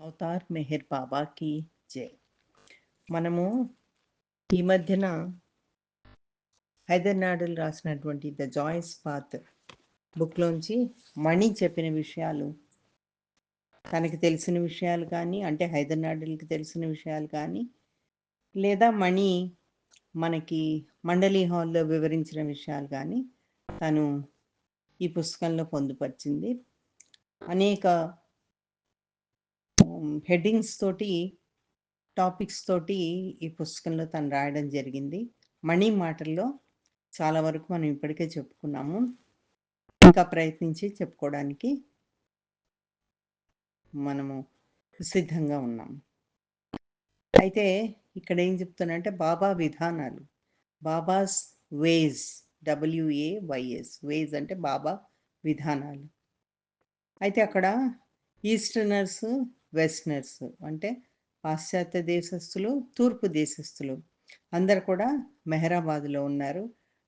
Avatar Meher బాబాకి జై. మనము ఈ మధ్యన హైదర్నాడులు రాసినటువంటి ద జాయిస్ పాత్ బుక్లోంచి మణి చెప్పిన విషయాలు తనకి తెలిసిన విషయాలు కానీ అంటే హైదర్నాడులకి తెలిసిన విషయాలు కానీ లేదా మణి మనకి మండలి హాల్లో వివరించిన విషయాలు కానీ తను ఈ పుస్తకంలో పొందుపరిచింది. అనేక హెడ్డింగ్స్ తోటి టాపిక్స్ తోటి ఈ పుస్తకంలో తను రాయడం జరిగింది. మణి మాటల్లో చాలా వరకు మనం ఇప్పటికే చెప్పుకున్నాము. ఇంకా ప్రయత్నించి చెప్పుకోవడానికి మనము సిద్ధంగా ఉన్నాము అయితే ఇక్కడ ఏం చెప్తున్నంటే బాబా విధానాలు. Baba's ways W A Y అంటే బాబా విధానాలు. అయితే అక్కడ ఈస్టర్నర్స్ వెస్టర్నర్స్ అంటే పాశ్చాత్య దేశస్థులు తూర్పు దేశస్థులు. అందరు కూడా మెహరాబాద్లో ఉన్నారు.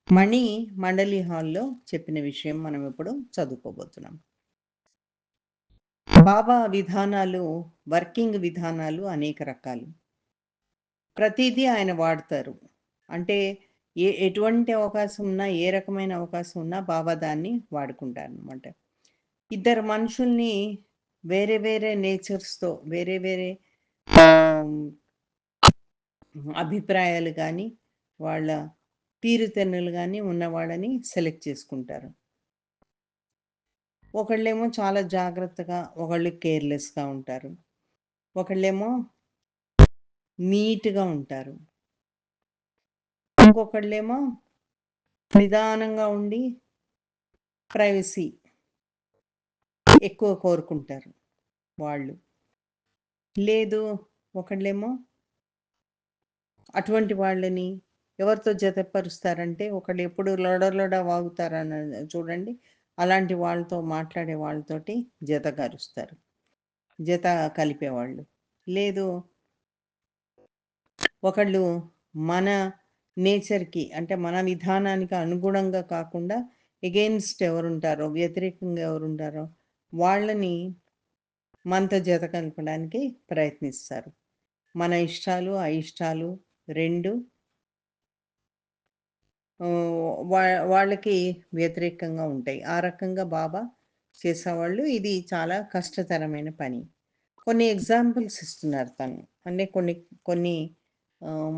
మణి మండలి హాల్లో చెప్పిన విషయం మనం ఇప్పుడు చదువుకోబోతున్నాం. బాబా విధానాలు వర్కింగ్ విధానాలు అనేక రకాలు. ప్రతిదీ ఆయన వాడతారు. అంటే ఏ ఎటువంటి అవకాశం ఉన్నా ఏ రకమైన అవకాశం ఉన్నా బాబా దాన్ని వాడుకుంటారు అనమాట ఇద్దరు మనుషుల్ని వేరే వేరే నేచర్స్తో వేరే వేరే అభిప్రాయాలు కానీ వాళ్ళ తీరుతెన్నులు కానీ ఉన్నవాళ్ళని సెలెక్ట్ చేసుకుంటారు. ఒకళ్ళేమో చాలా జాగ్రత్తగా ఒకళ్ళు కేర్లెస్గా ఉంటారు. ఒకళ్ళేమో నీట్గా ఉంటారు. ఇంకొకళ్ళేమో నిదానంగా ఉండి ప్రైవసీ ఎక్కువ కోరుకుంటారు వాళ్ళు. లేదు ఒకళ్ళేమో అటువంటి వాళ్ళని ఎవరితో జతపరుస్తారంటే ఒకళ్ళు ఎప్పుడు లొడలొడ వాగుతారని చూడండి. అలాంటి వాళ్ళతో మాట్లాడే వాళ్ళతోటి జత కరుస్తారు. జత కలిపేవాళ్ళు. లేదు ఒకళ్ళు మన నేచర్కి అంటే మన విధానానికి అనుగుణంగా కాకుండా ఎగెయిన్స్ట్ ఎవరుంటారో వ్యతిరేకంగా ఎవరుంటారో వాళ్ళని మనతో జత కలపడానికి ప్రయత్నిస్తారు. మన ఇష్టాలు అయిష్టాలు రెండు వా వాళ్ళకి వ్యతిరేకంగా ఉంటాయి. ఆ రకంగా బాబా చేసేవాళ్ళు. ఇది చాలా కష్టతరమైన పని. కొన్ని ఎగ్జాంపుల్స్ ఇస్తున్నారు తను. అంటే కొన్ని కొన్ని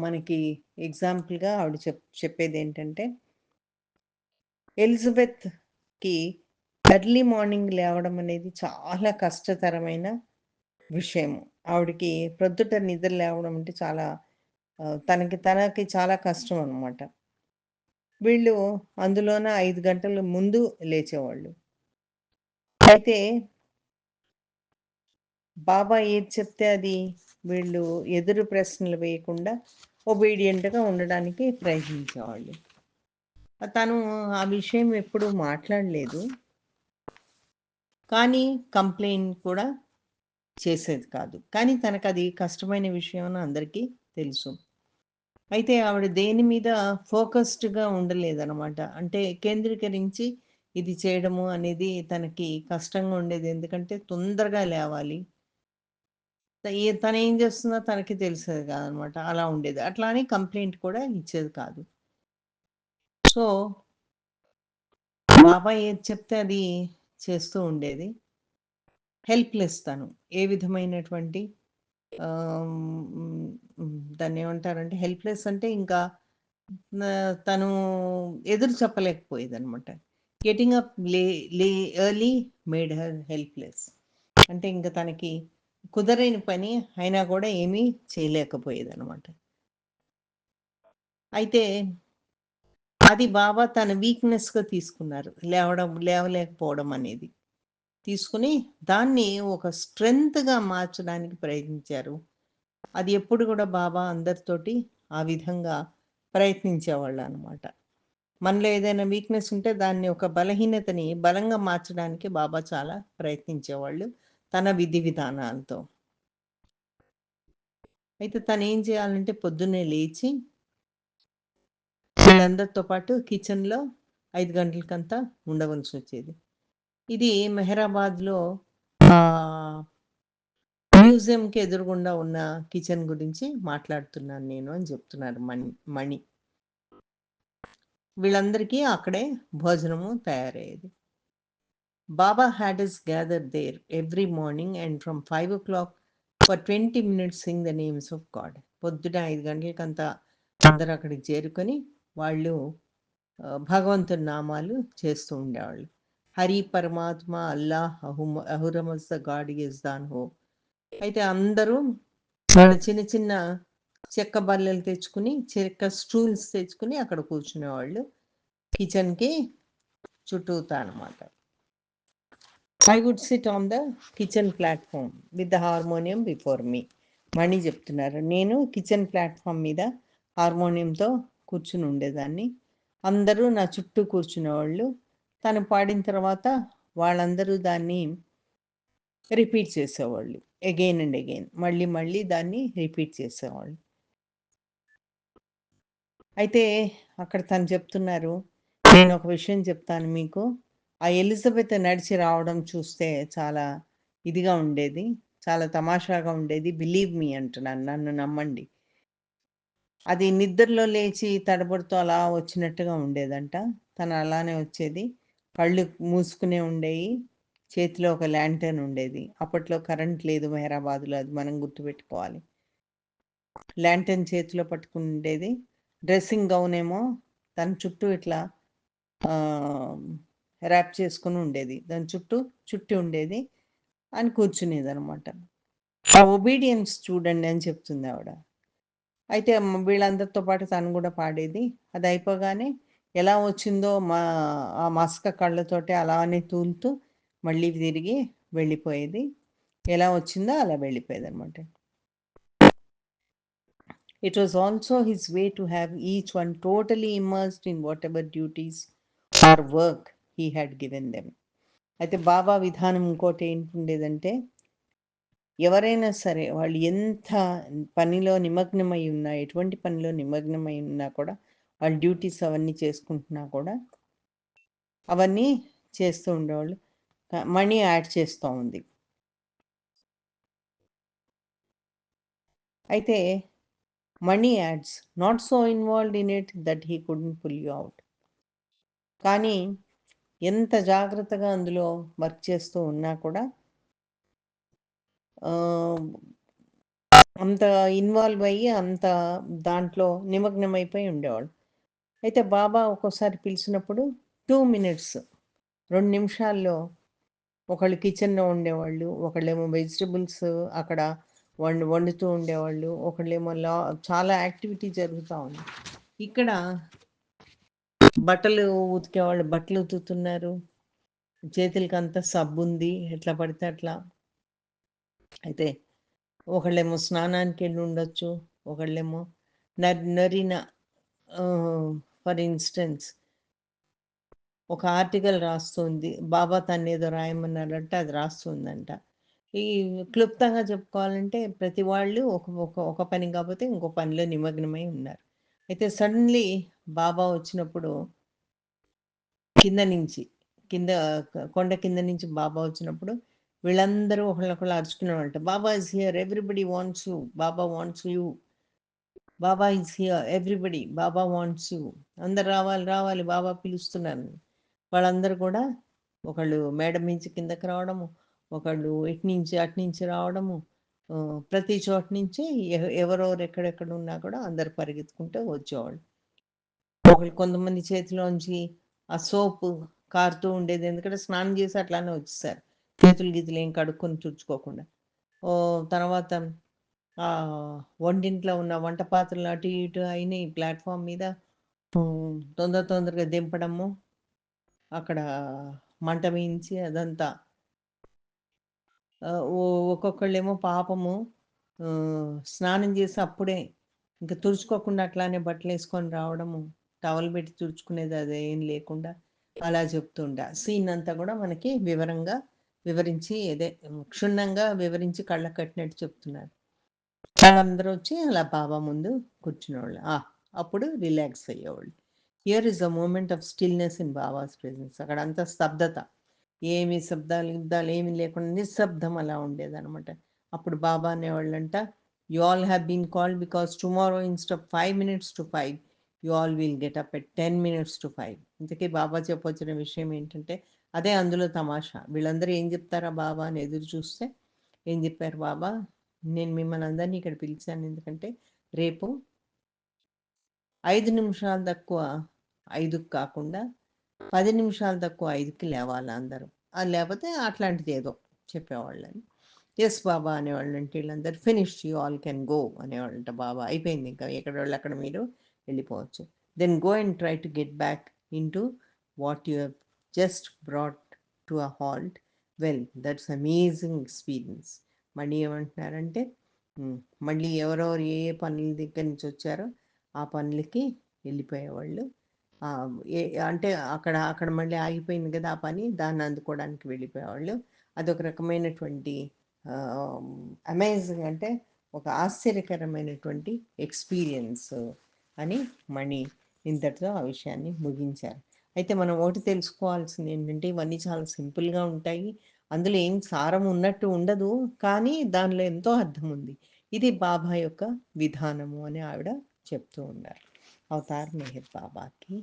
మనకి ఎగ్జాంపుల్గా ఆవిడ చెప్ చెప్పేది ఏంటంటే ఎలిజబెత్కి ఎర్లీ మార్నింగ్ లేవడం అనేది చాలా కష్టతరమైన విషయం ఆవిడకి ప్రొద్దుట నిద్ర లేవడం అంటే చాలా తనకి తనకి చాలా కష్టం అనమాట వీళ్ళు అందులోన ఐదు గంటల ముందు లేచేవాళ్ళు. అయితే బాబా ఏది చెప్తే అది వీళ్ళు ఎదురు ప్రశ్నలు వేయకుండా ఒబీడియంట్గా ఉండడానికి ప్రయత్నించేవాళ్ళు. తను ఆ విషయం ఎప్పుడు మాట్లాడలేదు. కానీ కంప్లైంట్ కూడా చేసేది కాదు. కానీ తనకు అది కష్టమైన విషయం అని అందరికీ తెలుసు. అయితే ఆవిడ దేని మీద ఫోకస్డ్గా ఉండలేదన్నమాట. అంటే కేంద్రీకరించి ఇది చేయడము అనేది తనకి కష్టంగా ఉండేది. ఎందుకంటే తొందరగా లేవాలి. తను ఏం చేస్తుందో తనకి తెలిసేది కాదనమాట అలా ఉండేది. అట్లా అని కంప్లైంట్ కూడా ఇచ్చేది కాదు. సో బాబాయ్ ఏది చెప్తే అది చేస్తూ ఉండేది. హెల్ప్లెస్ తను. ఏ విధమైనటువంటి దాన్ని ఏమంటారంటే హెల్ప్లెస్ అంటే ఇంకా తను ఎదురు చెప్పలేకపోయేది అనమాట గెటింగ్ అప్ లే లే ఎర్లీ మేడ్ హర్ హెల్ప్లెస్. అంటే ఇంకా తనకి కుదరని పని అయినా కూడా ఏమీ చేయలేకపోయేది అనమాట అయితే అది బాబా తన వీక్నెస్గా తీసుకున్నారు. లేవడం లేవలేకపోవడం అనేది. తీసుకుని దాన్ని ఒక స్ట్రెంగ్త్గా మార్చడానికి ప్రయత్నించారు. అది ఎప్పుడు కూడా బాబా అందరితోటి ఆ విధంగా ప్రయత్నించేవాళ్ళు అనమాట మనలో ఏదైనా వీక్నెస్ ఉంటే దాన్ని ఒక బలహీనతని బలంగా మార్చడానికి బాబా చాలా ప్రయత్నించేవాళ్ళు తన విధి విధానాలతో. అయితే తను ఏం చేయాలంటే పొద్దున్నే లేచి వాళ్ళందరితో పాటు కిచెన్లో ఐదు గంటలకంతా ఉండవలసి వచ్చేది. ఇది మెహరాబాద్లో మ్యూజియంకి ఎదురుగుండా ఉన్న కిచెన్ గురించి మాట్లాడుతున్నాను నేను అని చెప్తున్నారు మణి మణి. వీళ్ళందరికీ అక్కడే భోజనము తయారయ్యేది. Baba had is gather there every morning and from five o'clock for twenty minutes sing the names of God. పొద్దున ఐదు గంటలకంతా అందరూ అక్కడికి చేరుకొని వాళ్ళు భగవంతుని నామాలు చేస్తూ ఉండేవాళ్ళు. హరి పరమాత్మ అల్లాహ్ అహుమ అహురమస్ ద గాడ్ ఇస్ దాన్ హో. అయితే అందరూ వాళ్ళ చిన్న చిన్న చెక్క బల్లలు తెచ్చుకుని చెక్క స్టూల్స్ తెచ్చుకుని అక్కడ కూర్చునేవాళ్ళు. కిచెన్కి చుట్టూతా అనమాట I would sit on the kitchen platform with the harmonium before me. Mani చెప్తున్నారు. నేను కిచెన్ ప్లాట్ఫామ్ మీద హార్మోనియంతో కూర్చుని ఉండేదాన్ని. అందరూ నా చుట్టూ కూర్చునేవాళ్ళు. తను పాడిన తర్వాత వాళ్ళందరూ దాన్ని రిపీట్ చేసేవాళ్ళు. అగైన్ అండ్ అగైన్ మళ్ళీ మళ్ళీ దాన్ని రిపీట్ చేసేవాళ్ళు. అయితే అక్కడ తను చెప్తున్నారు నేను ఒక విషయం చెప్తాను మీకు. ఆ ఎలిజబెత్ నడిచి రావడం చూస్తే చాలా ఇదిగా ఉండేది చాలా తమాషాగా ఉండేది. బిలీవ్ మీ అంటున్నాను నన్ను నమ్మండి. అది నిద్రలో లేచి తడబడుతూ అలా వచ్చినట్టుగా ఉండేదంట. తను అలానే వచ్చేది. కళ్ళు మూసుకునే ఉండేవి చేతిలో ఒక ల్యాంటర్న్ ఉండేది. అప్పట్లో కరెంట్ లేదు మెహరాబాద్లో అది మనం గుర్తుపెట్టుకోవాలి. ల్యాంటర్న్ చేతిలో పట్టుకుని ఉండేది డ్రెస్సింగ్ గౌన్ ఏమో తన చుట్టూ ఇట్లా ర్యాప్ చేసుకుని ఉండేది. దాని చుట్టూ చుట్టి ఉండేది అని కూర్చునేది అనమాట ఆ ఒబీడియన్స్ చూడండి అని చెప్తుంది ఆవిడ. అయితే వీళ్ళందరితో పాటు తను కూడా పాడేది. అది అయిపోగానే ఎలా వచ్చిందో మా ఆ మస్క కళ్ళతోటి అలానే తూలుతూ మళ్ళీ తిరిగి వెళ్ళిపోయేది. ఎలా వచ్చిందో అలా వెళ్ళిపోయేది అనమాట it was also his way to have each one totally immersed in whatever duties or work he had given them అయితే బాబా విధానం ఇంకోటి ఏంటి ఉండేదంటే ఎవరైనా సరే వాళ్ళు ఎంత పనిలో నిమగ్నమై ఉన్నా ఎటువంటి పనిలో నిమగ్నమై ఉన్నా కూడా వాళ్ళ డ్యూటీస్ అవన్నీ చేసుకుంటున్నా కూడా అవన్నీ చేస్తూ ఉండేవాళ్ళు. మనీ యాడ్ చేస్తూ ఉంది. అయితే Mani adds not so involved in it that he couldn't pull you out. కానీ ఎంత జాగ్రత్తగా అందులో వర్క్ చేస్తూ ఉన్నా కూడా అంత ఇన్వాల్వ్ అయ్యి అంత దాంట్లో నిమగ్నమైపోయి ఉండేవాళ్ళు. అయితే బాబా ఒక్కోసారి పిలిచినప్పుడు టూ మినిట్స్ రెండు నిమిషాల్లో ఒకళ్ళు కిచెన్లో ఉండేవాళ్ళు ఒకళ్ళేమో వెజిటబుల్స్ అక్కడ వండు వండుతూ ఉండేవాళ్ళు ఒకళ్ళేమో లా చాలా యాక్టివిటీ జరుగుతూ ఉంది. ఇక్కడ బట్టలు ఉతికేవాళ్ళు బట్టలు ఉతుకుతున్నారు. చేతులకి అంతా సబ్బు ఉంది ఎట్లా పడితే అట్లా. అయితే ఒకళ్ళేమో స్నానానికి వెళ్ళి ఉండొచ్చు ఒకళ్ళేమో నర్ నరిన ఫర్ ఇన్స్టెన్స్ ఒక ఆర్టికల్ రాస్తుంది. బాబా తను ఏదో రాయమన్నారంటే అది రాస్తుందంట. ఈ క్లుప్తంగా చెప్పుకోవాలంటే ప్రతి వాళ్ళు ఒక ఒక ఒక పని కాకపోతే ఇంకో పనిలో నిమగ్నమై ఉన్నారు. అయితే సడన్లీ బాబా వచ్చినప్పుడు కింద నుంచి కింద కొండ కింద నుంచి బాబా వచ్చినప్పుడు వీళ్ళందరూ ఒకళ్ళొకళ్ళు అరుచుకునేవాళ్ళట Baba is here everybody wants you Baba wants you Baba is here everybody Baba wants you అందరు రావాలి రావాలి బాబా పిలుస్తున్నారు. వాళ్ళందరూ కూడా ఒకళ్ళు మేడ నుంచి కిందకి రావడము ఒకళ్ళు ఇటు నుంచి అటు నుంచి రావడము ప్రతి చోట నుంచి ఎవరెవరు ఎక్కడెక్కడ ఉన్నా కూడా అందరు పరిగెత్తుకుంటూ వచ్చేవాళ్ళు. ఒకళ్ళు కొంతమంది చేతిలోంచి ఆ సోపు కారుతూ ఉండేది ఎందుకంటే స్నానం చేసి అట్లానే వచ్చేసారు. చేతులు గీతులు ఏం కడుక్కొని తుడుచుకోకుండా ఓ తర్వాత ఆ వంటింట్లో ఉన్న వంట పాత్రలు అటు ఇటు అయినాయి ప్లాట్ఫామ్ మీద. తొందర తొందరగా దింపడము. అక్కడ మంట వేయించి అదంతా. ఒక్కొక్కళ్ళేమో పాపము స్నానం చేసి అప్పుడే ఇంకా తుడుచుకోకుండా అట్లానే బట్టలు వేసుకొని రావడము టవల్ పెట్టి తుడుచుకునేది అదేం లేకుండా అలా చెప్తుండ. సీన్ అంతా కూడా మనకి వివరంగా వివరించి అదే క్షుణ్ణంగా వివరించి కళ్ళ కట్టినట్టు చెప్తున్నారు. వాళ్ళందరూ వచ్చి అలా బాబా ముందు కూర్చునేవాళ్ళు. ఆ, అప్పుడు రిలాక్స్ అయ్యేవాళ్ళు. Here is a moment of stillness in Baba's presence. అక్కడ అంతా స్తబ్దత. ఏమి శబ్దాలు యుద్ధాలు ఏమి లేకుండా నిశ్శబ్దం అలా ఉండేదన్నమాట. అప్పుడు Baba అనేవాళ్ళంట you all have been called because tomorrow instead of five minutes to five you all will get up at ten minutes to five ఇంతకీ బాబా చెప్పొచ్చిన విషయం ఏంటంటే అదే అందులో తమాషా. వీళ్ళందరూ ఏం చెప్తారా బాబా అని ఎదురు చూస్తే ఏం చెప్పారు బాబా? నేను మిమ్మల్ని అందరినీ ఇక్కడ పిలిచాను ఎందుకంటే రేపు ఐదు నిమిషాలు తక్కువ ఐదుకు కాకుండా పది నిమిషాలు తక్కువ ఐదుకి లేవాలి అందరూ. అది లేకపోతే అట్లాంటిది ఏదో చెప్పేవాళ్ళని. ఎస్ బాబా అనేవాళ్ళు అంటే వీళ్ళందరూ finish you all can go అనేవాళ్ళంట Baba. అయిపోయింది ఇంకా. ఎక్కడ వాళ్ళు అక్కడ మీరు వెళ్ళిపోవచ్చు. Then go and try to get back in to what you just just brought to a halt well that's amazing experience మళ్ళీ ఏమంటున్నారంటే మళ్ళీ ఎవరెవరు ఏ ఏ పనుల దగ్గర నుంచి వచ్చారో ఆ పనులకి వెళ్ళిపోయేవాళ్ళు. అంటే అక్కడ అక్కడ మళ్ళీ ఆగిపోయింది కదా ఆ పని దాన్ని అందుకోవడానికి వెళ్ళిపోయేవాళ్ళు. అదొక రకమైనటువంటి అమేజింగ్ అంటే ఒక ఆశ్చర్యకరమైనటువంటి ఎక్స్పీరియన్స్ అని మణి ఇంతటితో ఆ విషయాన్ని ముగించారు. అయితే మనం ఒకటి తెలుసుకోవాల్సింది ఏంటంటే ఇవన్నీ చాలా సింపుల్గా ఉంటాయి. అందులో ఏం సారం ఉన్నట్టు ఉండదు. కానీ దానిలో ఎంతో అర్థం ఉంది. ఇది బాబా యొక్క విధానము అని ఆవిడ చెప్తూ ఉన్నారు. అవతార్ మెహర్ బాబాకి